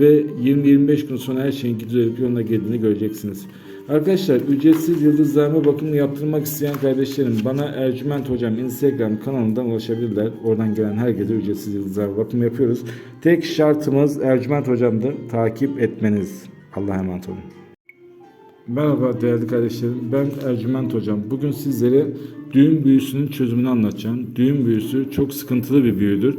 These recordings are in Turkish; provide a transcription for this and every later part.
ve 20-25 gün sonra her şeyin düzelip yoluna girdiğini göreceksiniz. Arkadaşlar ücretsiz yıldızlarma bakımını yaptırmak isteyen kardeşlerim bana Ercüment Hocam Instagram kanalından ulaşabilirler. Oradan gelen herkese ücretsiz yıldızlarma bakımı yapıyoruz. Tek şartımız Ercüment Hocam'da takip etmeniz. Allah'a emanet olun. Merhaba değerli kardeşlerim. Ben Ercüment Hocam. Bugün sizlere düğün büyüsünün çözümünü anlatacağım. Düğün büyüsü çok sıkıntılı bir büyüdür.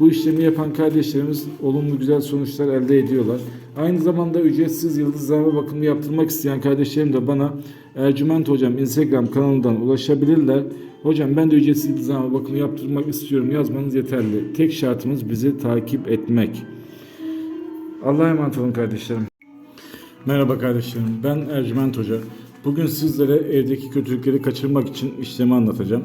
Bu işlemi yapan kardeşlerimiz olumlu güzel sonuçlar elde ediyorlar. Aynı zamanda ücretsiz yıldızlama bakımı yaptırmak isteyen kardeşlerim de bana Ercüment Hocam Instagram kanalından ulaşabilirler. Hocam ben de ücretsiz yıldızlama bakımı yaptırmak istiyorum yazmanız yeterli. Tek şartımız bizi takip etmek. Allah'a emanet olun kardeşlerim. Merhaba kardeşlerim. Ben Ercüment Hoca. Bugün sizlere evdeki kötülükleri kaçırmak için işlemi anlatacağım.